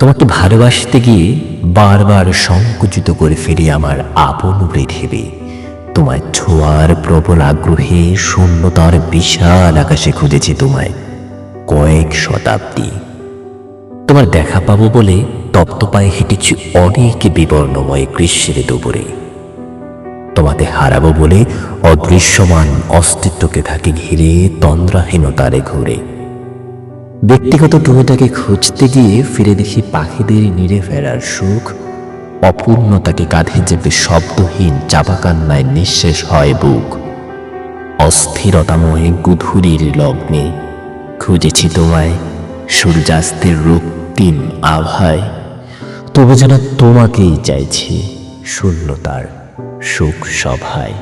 তোমাকে ভালোবাসতে গিয়ে বারবার সংকুচিত করে ফেলি আমার আপন পৃথিবী। তোমায় ছোঁয়ার প্রবল আগ্রহে শূন্যতার বিশাল আকাশে খুঁজেছি তোমায় কয়েক শতাব্দী। তোমার দেখা পাবো বলে তপ্ত পায়ে হেঁটেছি অনেক বিবর্ণময় গ্রীষ্মের দুপুরে। তোমাকে হারাবো বলে অদৃশ্যমান অস্তিত্বকে থাকে ঘিরে তন্দ্রাহীনতারে ঘুরে। ব্যক্তিগত টুমিটাকে খুঁজতে গিয়ে ফিরে দেখি পাখিদের নিড়ে ফেরার সুখ, অপূর্ণতাকে কাঁধে চেপে শব্দহীন চাপাকান্নায় নিঃশেষ হয় বুক। অস্থিরতাময় গুধুরির লগ্নে খুঁজেছি তোমায়, সূর্যাস্তের রক্তিম আভায়। তবু যেন তোমাকেই চাইছি শূন্যতার সুখ সভায়